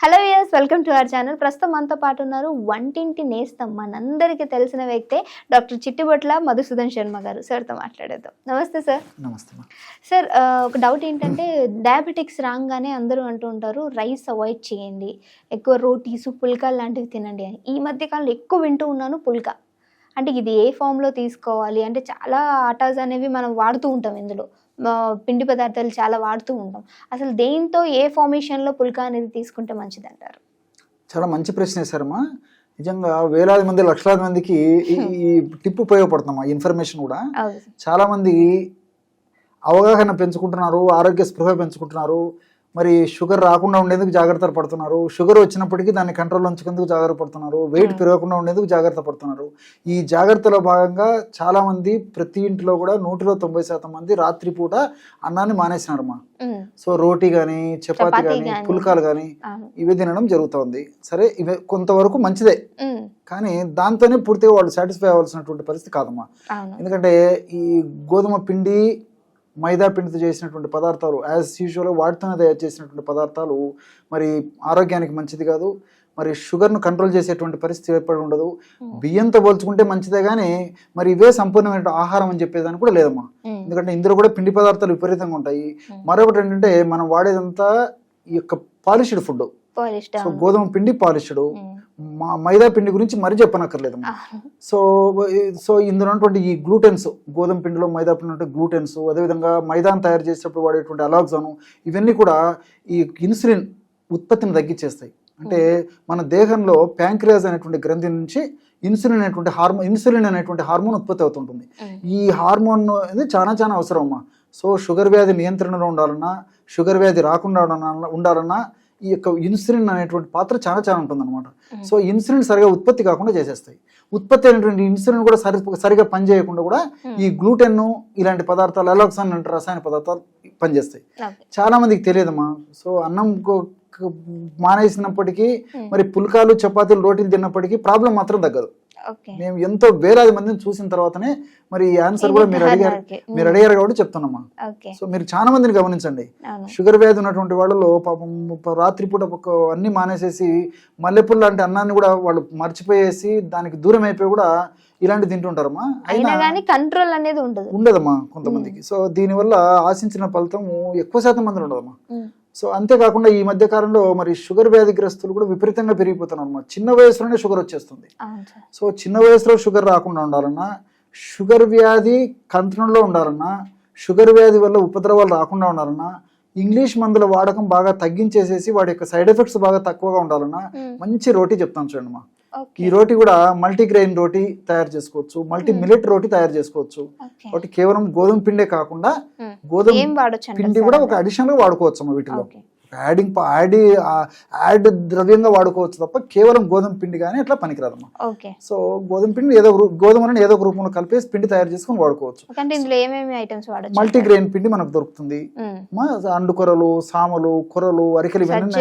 Hello yes welcome to our channel ప్రస్తుతం మనతో పాటు ఉన్నారు వంటింటి నేస్తం మనందరికీ తెలిసిన వ్యక్తే డాక్టర్ చిట్టిబొట్ల మధుసూదన్ శర్మ గారు. సార్తో మాట్లాడేద్దాం. నమస్తే సార్ నమస్తే. సార్ ఒక డౌట్ ఏంటంటే డయాబెటిక్స్ రాగానే అందరూ అంటూ ఉంటారు రైస్ అవాయిడ్ చేయండి. ఎక్కువ రోటీస్ పుల్కాలు లాంటివి తినండి అని. ఈ మధ్య కాలంలో ఎక్కువ వింటూ ఉన్నాను పుల్కా. అంటే ఇది ఏ ఫామ్లో తీసుకోవాలి? అంటే చాలా ఆటాస్ అనేవి మనం వాడుతూ ఉంటాం ఇందులో. పిండి పదార్థాలు చాలా వాడుతూ ఉంటాం. అసలు దేంతో ఏ ఫార్మేషన్లో పుల్కా అనేది తీసుకుంటే మంచిది అంటారు చాలా మంచి ప్రశ్న వేశారమ్మా నిజంగా వేలాది మంది లక్షలాది మందికి ఈ టిప్ ఉపయోగపడుతుందమ్మా ఈ ఇన్ఫర్మేషన్ కూడా. చాలా మంది అవగాహన పెంచుకుంటున్నారు ఆరోగ్య స్పృహ పెంచుకుంటున్నారు. మరి షుగర్ రాకుండా ఉండేందుకు జాగ్రత్తలు పడుతున్నారు. షుగర్ వచ్చినప్పటికీ దాన్ని కంట్రోల్ ఉంచుకుందుకు జాగ్రత్త పడుతున్నారు. Weight Hmm. పెరగకుండా ఉండేందుకు జాగ్రత్త పడుతున్నారు. ఈ జాగ్రత్తలో భాగంగా చాలా మంది ప్రతి ఇంట్లో కూడా నూటిలో తొంభై శాతం మంది రాత్రిపూట అన్నాన్ని మానేసినారమ్మా. ఉమ్, సో రోటీ కానీ చపాతి కానీ గానీ. పుల్కాలు కానీ ఇవి తినడం జరుగుతోంది. సరే ఇవి కొంతవరకు మంచిదే. ఉమ్, కానీ దాంతోనే పూర్తిగా వాళ్ళు సాటిస్ఫై అవ్వాల్సినటువంటి పరిస్థితి కాదమ్మా. ఎందుకంటే ఈ గోధుమ పిండి మైదా పిండితో చేసినటువంటి పదార్థాలు యాజ్ యూజువల్ వాటితోనే తయారు చేసినటువంటి పదార్థాలు మరి ఆరోగ్యానికి మంచిది కాదు. మరి షుగర్ను కంట్రోల్ చేసేటువంటి పరిస్థితి ఏర్పడి ఉండదు. ఉమ్, బియ్యంతో పోల్చుకుంటే మంచిదే కానీ మరి ఇవే సంపూర్ణమైన ఆహారం అని చెప్పేదానికి కూడా లేదమ్మా. ఉమ్, ఎందుకంటే ఇందులో కూడా పిండి పదార్థాలు విపరీతంగా ఉంటాయి. Hmm. మరొకటి ఏంటంటే మనం వాడేదంతా ఈ యొక్క పాలిష్డ్ ఫుడ్. సో. గోధుమ పిండి పాలిష్డ్. ఉమ్, మైదా పిండి గురించి మరీ చెప్పనక్కర్లేదు. సో సో ఇందులో ఉన్నటువంటి ఈ గ్లూటెన్స్ గోధుమ పిండిలో మైదా పిండి గ్లూటెన్స్ అదేవిధంగా మైదాను తయారు చేసేటప్పుడు వాడేటువంటి అలాక్సాను ఇవన్నీ కూడా ఈ ఇన్సులిన్ ఉత్పత్తిని తగ్గించేస్తాయి. అంటే మన దేహంలో ప్యాంక్రియాస్ అనేటువంటి గ్రంథి నుంచి ఇన్సులిన్ అనేటువంటి హార్మోన్ ఇన్సులిన్ అనేటువంటి హార్మోన్ ఉత్పత్తి అవుతుంటుంది. ఈ హార్మోన్ అనేది చాలా చాలా అవసరం అమ్మా. సో షుగర్ వ్యాధి నియంత్రణలో ఉండాలన్నా షుగర్ వ్యాధి రాకుండా ఉండాలన్నా ఈ యొక్క ఇన్సులిన్ అనేటువంటి పాత్ర చాలా చాలా ఉంటుందన్నమాట. సో ఇన్సులిన్ సరిగా ఉత్పత్తి కాకుండా చేసేస్తాయి. ఉత్పత్తి అయినటువంటి ఇన్సులిన్ కూడా సరి సరిగా పనిచేయకుండా కూడా ఈ గ్లూటెన్ ఇలాంటి పదార్థాలు ఎలాక్సాన్ లాంటి రసాయన పదార్థాలు పనిచేస్తాయి. చాలా మందికి తెలియదమ్మా. సో అన్నం మానేసినప్పటికీ మరి పుల్కాలు చపాతీలు రోటీలు తిన్నప్పటికీ ప్రాబ్లం మాత్రం తగ్గదు. మేము ఎంతో వేలాది మందిని చూసిన తర్వాతనే మరి ఈ ఆన్సర్ కూడా మీరు అడిగారు. మీరు అడిగారు కాబట్టి చెప్తున్నామా? సో మీరు చాలా మందిని గమనించండి. షుగర్ వ్యాధి ఉన్నటువంటి వాళ్ళలో పాపం రాత్రిపూట అన్ని మానేసేసి మల్లెపూలు లాంటి అన్నాన్ని కూడా వాళ్ళు మర్చిపోయేసి దానికి దూరం అయిపోయి కూడా ఇలాంటి తింటుంటారమ్మా. అయినా కానీ కంట్రోల్ అనేది ఉండదు. ఉండదమ్మా కొంతమందికి. సో దీనివల్ల ఆశించిన ఫలితం ఎక్కువ శాతం మంది ఉండదమ్మా. సో అంతేకాకుండా ఈ మధ్య కాలంలో మరి షుగర్ వ్యాధిగ్రస్తులు కూడా విపరీతంగా పెరిగిపోతున్నారు. అన్నమాట చిన్న వయసులోనే షుగర్ వచ్చేస్తుంది. సో చిన్న వయసులో షుగర్ రాకుండా ఉండాలన్నా షుగర్ వ్యాధి కంట్రోల్లో ఉండాలన్నా షుగర్ వ్యాధి వల్ల ఉపద్రవాలు రాకుండా ఉండాలన్నా ఇంగ్లీష్ మందుల వాడకం బాగా తగ్గించేసేసి వాటి యొక్క సైడ్ ఎఫెక్ట్స్ బాగా తక్కువగా ఉండాలన్నా మంచి రోటీ చెప్తాను చూడండి మా ఈ రోటీ కూడా మల్టీ గ్రెయిన్ రోటీ తయారు చేసుకోవచ్చు మల్టీ మిల్లెట్ రోటీ తయారు చేసుకోవచ్చు. ఒకటి కేవలం గోధుమ పిండే కాకుండా గోధుమ పిండి కూడా ఒక అందులో? అడిషనల్గా వాడుకోవచ్చు అమ్మ వీటిలో. యాడింగ్ యాడ్ యాడ్ ద్రవ్యంగా వాడుకోవచ్చు తప్ప కేవలం గోధుమ పిండి కానీ అట్లా పనికిరాదమ్మా. సో గోధుమ పిండి ఏదో గోధుమలను ఏదో ఒక రూపంలో కలిపేసి పిండి తయారు చేసుకొని వాడుకోవచ్చు. అంటే ఇందులో ఏమేమి ఐటమ్స్ వాడొచ్చు మల్టీ గ్రెయిన్ పిండి మనకు దొరుకుతుంది. ఉమ్, మా అండు కొరలు సామలు కొరలు అరికెలు ఇవన్నీ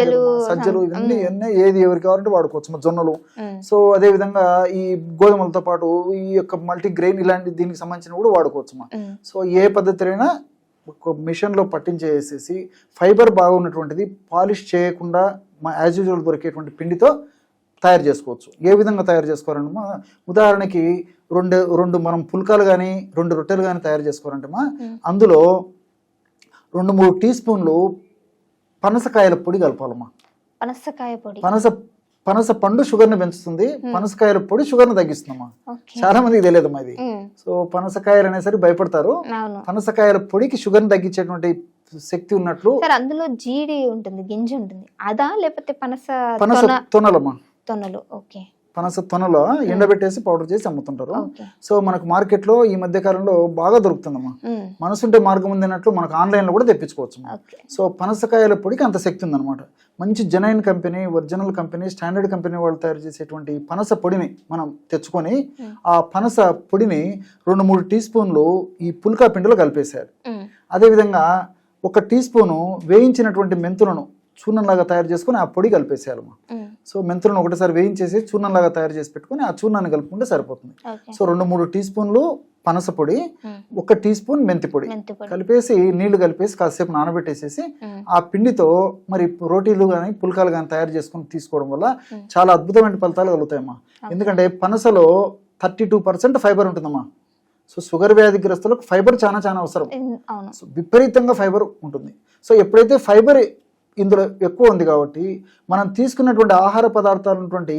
సజ్జలు, ఇవన్నీ. ఇవన్నీ ఏది ఎవరికి కావాలంటే వాడుకోవచ్చు. మా జొన్నలు. సో అదే విధంగా ఈ గోధుమలతో పాటు ఈ యొక్క మల్టీ గ్రెయిన్ ఇలాంటి దీనికి సంబంధించిన కూడా వాడుకోవచ్చు సో ఏ పద్ధతిలో మిషన్లో పట్టించేసేసి ఫైబర్ బాగున్నటువంటిది పాలిష్ చేయకుండా మా యాజ్ యూజువల్ దొరికేటువంటి పిండితో తయారు చేసుకోవచ్చు. ఏ విధంగా తయారు చేసుకోవాలంటే మా ఉదాహరణకి రెండు రెండు మనం పుల్కాలు కానీ రెండు రొట్టెలు కానీ తయారు చేసుకోవాలంటే మా అందులో రెండు మూడు టీ స్పూన్లు పనసకాయల పొడి కలపాలమ్మా. పనసకాయ పొడి. పనస పనస పండు షుగర్ని పెంచుతుంది. పనసకాయల పొడి షుగర్ని తగ్గిస్తుందమ్మా. చాలా మందికి తెలియదమ్మా ఇది. సో పనసకాయలు అనేసరికి భయపడతారు. పనసకాయల పొడికి షుగర్ని తగ్గించేటువంటి శక్తి ఉన్నట్లు అందులో జీడి ఉంటుంది గింజ ఉంటుంది. అదా లేకపోతే పనస పనస తొన తొనలమ్మా. తొనలు. ఓకే. పనస తొనలో ఎండబెట్టేసి పౌడర్ చేసి అమ్ముతుంటారు. సో మనకు మార్కెట్లో ఈ మధ్య కాలంలో బాగా దొరుకుతుందమ్మా. ఉమ్, మనసుంటే మార్గం ఉందన్నట్లు మనకు ఆన్లైన్లో కూడా తెప్పించుకోవచ్చు. సో పనసకాయల పొడికి అంత శక్తి ఉందన్నమాట. మంచి genuine company original company standard company వాళ్ళు తయారు చేసేటువంటి పనస పొడిని మనం తెచ్చుకొని Hmm. ఆ పనస పొడిని రెండు మూడు టీ స్పూన్లు ఈ పుల్కా పిండిలో కలిపేశారు. అదేవిధంగా ఒక టీ స్పూను వేయించినటువంటి మెంతులను చూర్ణంలాగా తయారు చేసుకొని ఆ పొడి కలిపేసేయాలమ్మా. సో మెంతులను ఒకటిసారి వేయించేసి చూర్ణంలాగా తయారు చేసి పెట్టుకొని ఆ చూర్ణాన్ని కలుపుకుంటే సరిపోతుంది. సో రెండు మూడు టీ స్పూన్లు పనస పొడి ఒక టీ స్పూన్ మెంతి పొడి కలిపేసి నీళ్ళు కలిపేసి కాసేపు నానబెట్టేసేసి ఆ పిండితో మరి రోటీలు కానీ పుల్కాలు కానీ తయారు చేసుకుని తీసుకోవడం వల్ల. చాలా అద్భుతమైన ఫలితాలు కలుగుతాయమ్మా. ఎందుకంటే పనసలో థర్టీ టూ పర్సెంట్ ఫైబర్ ఉంటుందమ్మా. సో షుగర్ వ్యాధిగ్రస్తులకు ఫైబర్ చాలా చాలా అవసరం. సో విపరీతంగా ఫైబర్ ఉంటుంది. సో ఎప్పుడైతే ఫైబర్ ఇందులో ఎక్కువ ఉంది కాబట్టి మనం తీసుకున్నటువంటి ఆహార పదార్థాలు ఉన్నటువంటి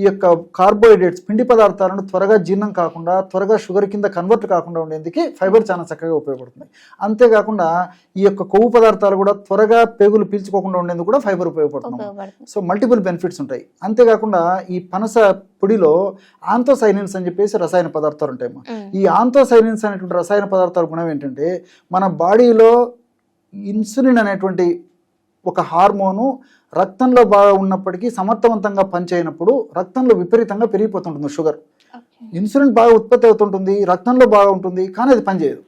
ఈ యొక్క కార్బోహైడ్రేట్స్ పిండి పదార్థాలను త్వరగా జీర్ణం కాకుండా త్వరగా షుగర్ కింద కన్వర్ట్ కాకుండా ఉండేందుకు ఫైబర్ చాలా చక్కగా ఉపయోగపడుతుంది. అంతేకాకుండా ఈ యొక్క కొవ్వు పదార్థాలు కూడా త్వరగా పేగులు పీల్చుకోకుండా ఉండేందుకు కూడా ఫైబర్ ఉపయోగపడుతుంది. సో మల్టిపుల్ బెనిఫిట్స్ ఉంటాయి. అంతేకాకుండా ఈ పనస పొడిలో ఆంతోసైనిన్స్ అని చెప్పేసి రసాయన పదార్థాలు ఉంటాయి ఈ ఆంతోసైనిన్స్ అనేటువంటి రసాయన పదార్థాల గుణం ఏంటంటే మన బాడీలో ఇన్సులిన్ అనేటువంటి ఒక హార్మోను రక్తంలో బాగా ఉన్నప్పటికీ సమర్థవంతంగా పనిచేయనప్పుడు రక్తంలో విపరీతంగా పెరిగిపోతుంటుంది షుగర్. ఇన్సులిన్ బాగా ఉత్పత్తి అవుతుంటుంది రక్తంలో బాగా ఉంటుంది కానీ అది పనిచేయదు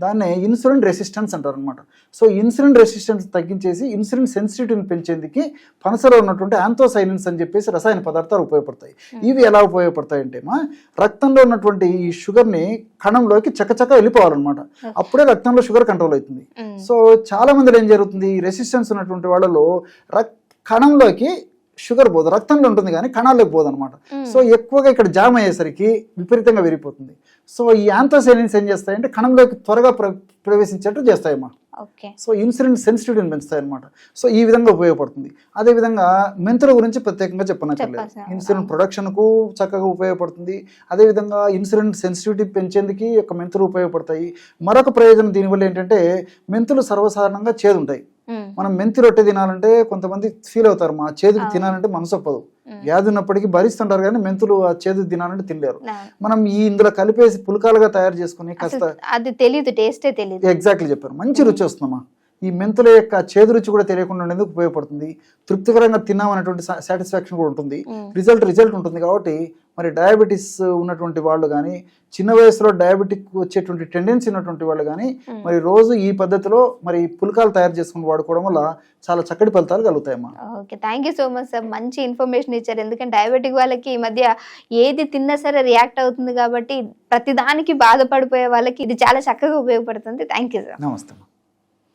దాన్నే ఇన్సులిన్ రెసిస్టెన్స్ అంటారు అనమాట సో ఇన్సులిన్ రెసిస్టెన్స్ తగ్గించేసి ఇన్సులిన్ సెన్సిటివిటీని పెంచేందుకు పనసలో ఉన్నటువంటి ఆంతోసైనిన్స్ అని చెప్పేసి రసాయన పదార్థాలు ఉపయోగపడతాయి. ఇవి ఎలా ఉపయోగపడతాయి అంటే మా రక్తంలో ఉన్నటువంటి ఈ షుగర్ని కణంలోకి చకచక వెళ్ళిపోవాలన్నమాట. అప్పుడే రక్తంలో షుగర్ కంట్రోల్ అవుతుంది. ఉమ్, సో చాలా మందిలో ఏం జరుగుతుంది రెసిస్టెన్స్ ఉన్నటువంటి వాళ్ళలో రక్ కణంలోకి షుగర్ పోదు రక్తంలో ఉంటుంది కానీ కణాల్లోకి పోదు అనమాట సో ఎక్కువగా ఇక్కడ జామ్ అయ్యేసరికి విపరీతంగా విరిగిపోతుంది. సో ఈ యాంథోసైనిన్స్ ఏం చేస్తాయంటే కణంలోకి త్వరగా ప్ర ప్రవేశించేట్టు చేస్తాయమ్మా. సో ఇన్సులిన్ సెన్సిటివిటీని పెంచుతాయి అనమాట సో ఈ విధంగా ఉపయోగపడుతుంది. అదేవిధంగా మెంతుల గురించి ప్రత్యేకంగా చెప్పనక్కర్లేదు. ఇన్సులిన్ ప్రొడక్షన్కు చక్కగా ఉపయోగపడుతుంది. అదేవిధంగా ఇన్సులిన్ సెన్సిటివిటీ పెంచేందుకు యొక్క మెంతులు ఉపయోగపడతాయి. మరొక ప్రయోజనం దీనివల్ల ఏంటంటే మెంతులు సర్వసాధారణంగా చేదు ఉంటాయి ఉమ్, మనం మెంతి రొట్టె తినాలంటే కొంతమంది ఫీల్ అవుతారు. మా అవును. తినాలంటే మనసు ఒప్పదు వ్యాధి ఉన్నప్పటికీ భరిస్తుంటారు కానీ మెంతులు ఆ చేదు తినాలంటే తినలేరు. మనం ఈ ఇందులో కలిపేసి పులకాలుగా తయారు చేసుకుని కాస్త అది టేస్టే ఎగ్జాక్ట్లీ చెప్పారు. మంచి రుచి వస్తుందమ్మా. ఈ మెంతుల యొక్క చేదు రుచి కూడా తెలియకుండా ఉండేందుకు ఉపయోగపడుతుంది. తృప్తికరంగా తిన్నామనేటువంటి సాటిస్ఫాక్షన్ కూడా ఉంటుంది. రిజల్ట్ రిజల్ట్ ఉంటుంది కాబట్టి మరి డయాబెటీస్ ఉన్నటువంటి వాళ్ళు కానీ చిన్న వయసులో డయాబెటిక్ వచ్చేటువంటి టెండెన్సీ ఉన్నటువంటి వాళ్ళు కానీ. మరి రోజు ఈ పద్ధతిలో మరి పుల్కాలు తయారు చేసుకుని వాడుకోవడం వల్ల చాలా చక్కటి ఫలితాలు కలుగుతాయమ్మా. Okay thank you so much sir మంచి ఇన్ఫర్మేషన్ ఇచ్చారు. ఎందుకంటే డయాబెటిక్ వాళ్ళకి ఈ మధ్య ఏది తిన్నా సరే రియాక్ట్ అవుతుంది కాబట్టి ప్రతి దానికి బాధపడిపోయే వాళ్ళకి ఇది చాలా చక్కగా ఉపయోగపడుతుంది. థ్యాంక్ యూ సార్ నమస్తే